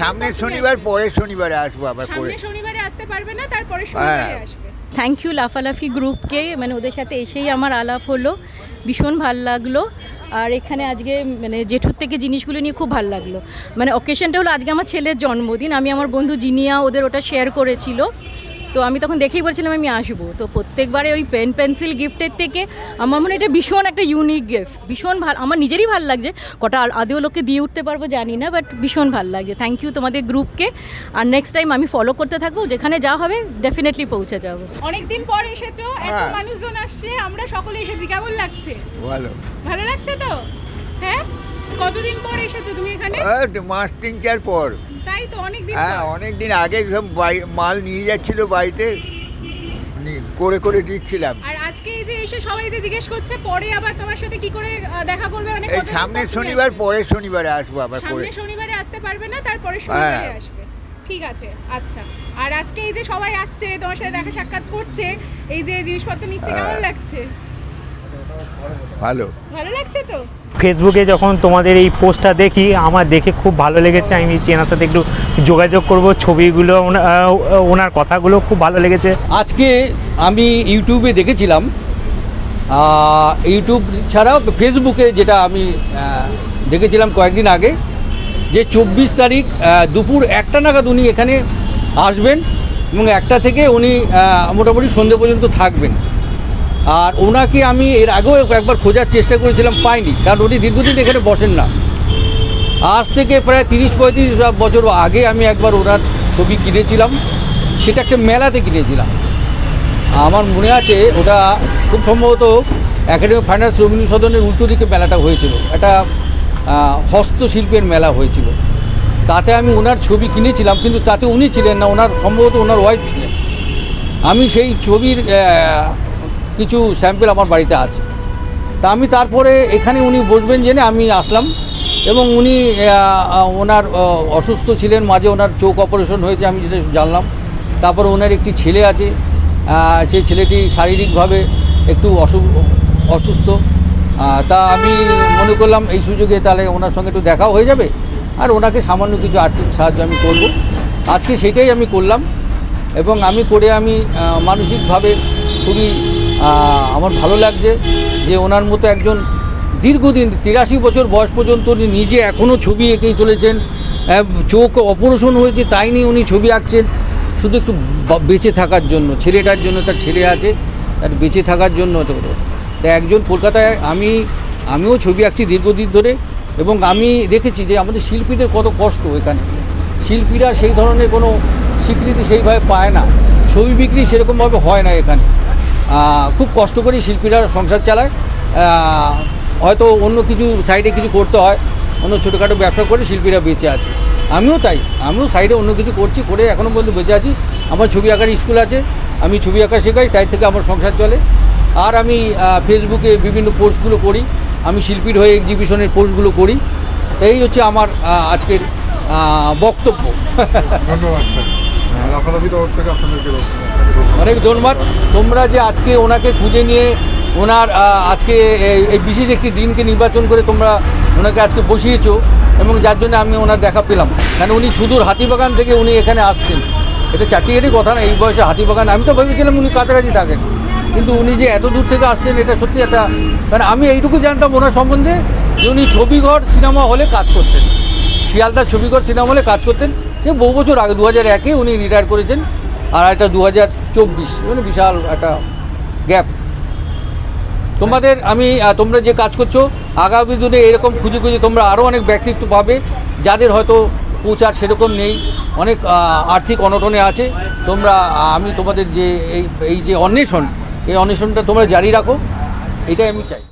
সামনের শনিবার পরে পরের শনিবারে আসব আবার পরে সামনের শনিবারে আসতে পারবে না তারপরে শনিবারে হ্যাঁ। আসবে। থ্যাংক ইউ লাফালাফি গ্রুপকে। মানে ওদের সাথে এসেই আমার আলাপ হলো। ভীষণ ভালো লাগল। আর এখানে আজকে মানে জেঠুর থেকে জিনিসগুলো নিয়ে খুব ভালো লাগল। মানে অকেশনটা হলো আজকে আমার ছেলের জন্মদিন। আমি আমার বন্ধু জিনিয়া ওদের ওটা শেয়ার করেছিল। তো আমি তখন দেখেই বলছিলাম আমি আসব। তো প্রত্যেকবারে ওই পেন পেন্সিল গিফটের থেকে আমার মনে হয় এটা ভীষণ একটা ইউনিক গিফট ভীষণ ভালো আমার নিজেরই ভালো লাগছে। কটা আদেও লোককে দিয়ে উঠতে পারব জানি না বাট ভীষণ ভালো লাগছে। থ্যাংক ইউ তোমাদের গ্রুপকে। আর নেক্সট টাইম আমি ফলো করতে থাকব যেখানে যা হবে ডেফিনেটলি পৌঁছে যাব। অনেকদিন পর এসেছ এত হ্যাঁ। মানুষজন আসছে আমরা সকলে এসেছি কেমন লাগছে? ভালো। ভালো লাগছে তো? হ্যাঁ? কতদিন পর এসেছ তুমি এখানে? মাস তিন চার পর। তাই তো অনেক দিন হ্যাঁ অনেক দিন আগে সব মাল নিয়ে যাচ্ছিল বাড়িতে। নি- করে করে দিচ্ছিলাম। আর আজকে এই যে এসে সবাই যে জিজ্ঞেস করছে পরে আবার তোমার সাথে কি করে দেখা করবে মানে এই সামনের শনিবার? পরের শনিবারে আসব আবার করে। সামনের শনিবারে আসতে পারবে না তারপরে শনিবারে হ্যাঁ। আসবে। ঠিক আছে আচ্ছা। আর আজকে এই যে সবাই আসছে তোমার সাথে দেখা সাক্ষাৎ করছে এই যে জিনিসপত্র নিচ্ছে কেমন হ্যাঁ। লাগছে? ভালো। ভালো লাগছে তো? ফেসবুকে যখন তোমাদের এই পোস্টটা দেখি, আমার দেখে খুব ভালো লেগেছে। আমি চেনার সাথে একটু যোগাযোগ করব, ছবিগুলো ওনা- ওনার কথাগুলো খুব ভালো লেগেছে। আজকে আমি ইউটিউবে দেখেছিলাম ইউটিউব ছাড়াও ফেসবুকে যেটা আমি দেখেছিলাম কয়েকদিন আগে, যে চব্বিশ তারিখ দুপুর একটা নাগাদ উনি এখানে আসবেন এবং একটা থেকে উনি মোটামুটি সন্ধে পর্যন্ত থাকবেন। আর ওনাকে আমি এর আগেও একবার খোঁজার চেষ্টা করেছিলাম, পাইনি। কারণ উনি দীর্ঘদিন এখানে বসেন না। আজ থেকে প্রায় তিরিশ পঁয়ত্রিশ বছর আগে আমি একবার ওনার ছবি কিনেছিলাম। সেটা একটা মেলাতে কিনেছিলাম। আমার মনে আছে, ওটা খুব সম্ভবত একাডেমি ফাইন্যান্স রেভিনিউ সদনের উল্টো দিকে মেলাটা হয়েছিল। একটা হস্তশিল্পের মেলা হয়েছিল। তাতে আমি ওনার ছবি কিনেছিলাম, কিন্তু তাতে উনি ছিলেন না। ওনার, সম্ভবত ওনার ওয়াইফ ছিলেন। আমি সেই ছবির কিছু স্যাম্পেল আমার বাড়িতে আছে। তা আমি তারপরে এখানে উনি বসবেন জেনে আমি আসলাম এবং উনি ওনার অসুস্থ ছিলেন, মাঝে ওনার চোখ অপারেশন হয়েছে, আমি যেটা জানলাম। তারপরে ওনার একটি ছেলে আছে সেই ছেলেটি শারীরিকভাবে একটু অসু অসুস্থ। তা আমি মনে করলাম এই সুযোগে তাহলে ওনার সঙ্গে একটু দেখাও হয়ে যাবে, আর ওনাকে সামান্য কিছু আর্থিক সাহায্য আমি করব। আজকে সেটাই আমি করলাম এবং আমি করে আমি মানসিকভাবে খুবই আমার ভালো লাগছে যে ওনার মতো একজন দীর্ঘদিন, তিরাশি বছর বয়স পর্যন্ত উনি নিজে এখনও ছবি এঁকেই চলেছেন। চোখ অপারেশন হয়েছে, তাই নিয়ে উনি ছবি আঁকছেন। শুধু একটু বেঁচে থাকার জন্য, ছেলেটার জন্য, তার ছেলে আছে, তার বেঁচে থাকার জন্য তো একজন কলকাতায় আমি, আমিও ছবি আঁকছি দীর্ঘদিন ধরে এবং আমি দেখেছি যে আমাদের শিল্পীদের কত কষ্ট এখানে। শিল্পীরা সেই ধরনের কোনো স্বীকৃতি সেইভাবে পায় না। ছবি বিক্রি সেরকমভাবে হয় না এখানে। খুব কষ্ট করেই শিল্পীরা সংসার চালায়। হয়তো অন্য কিছু সাইডে কিছু করতে হয়, অন্য ছোটোখাটো ব্যবসা করে শিল্পীরা বেঁচে আছে। আমিও তাই, আমিও সাইডে অন্য কিছু করছি, করে এখনও পর্যন্ত বেঁচে আছি। আমার ছবি আঁকার স্কুল আছে, আমি ছবি আঁকা শেখাই, তাই থেকে আমার সংসার চলে। আর আমি ফেসবুকে বিভিন্ন পোস্টগুলো করি, আমি শিল্পীর হয়ে এক্সিবিশনের পোস্টগুলো করি। এই হচ্ছে আমার আজকের বক্তব্য। ধন্যবাদ অনেক ধন্যবাদ। তোমরা যে আজকে ওনাকে খুঁজে নিয়ে ওনার আজকে এই- বিশেষ একটি দিনকে নির্বাচন করে তোমরা ওনাকে আজকে বসিয়েছো এবং যার জন্য আমি ওনার দেখা পেলাম। কারণ উনি সুদূর হাতিবাগান থেকে উনি এখানে আসছেন। এটা চারটিখানি কথা না, এই বয়সে হাতিবাগান, আমি তো ভেবেছিলাম উনি কাছাকাছি থাকেন। কিন্তু উনি যে এত দূর থেকে আসছেন, এটা সত্যি একটা মানে আমি এইটুকু জানতাম ওনার সম্বন্ধে যে উনি ছবিঘর সিনেমা হলে কাজ করতেন। শিয়ালদার ছবিঘর সিনেমা হলে কাজ করতেন। সে বহু বছর আগে দু হাজার একে উনি রিটায়ার করেছেন। আর একটা দু হাজার চব্বিশ মানে বিশাল একটা গ্যাপ। তোমাদের আমি তোমরা যে কাজ করছ, আগামী দিনে এরকম খুঁজে খুঁজে তোমরা আরও অনেক ব্যক্তিত্ব পাবে, যাদের হয়তো পৌঁছার সেরকম নেই, অনেক আর্থিক অনটনে আছে। তোমরা আমি তোমাদের যে এই এই যে অন্বেষণ, এই অন্বেষণটা তোমরা জারি রাখো, এটাই আমি চাই।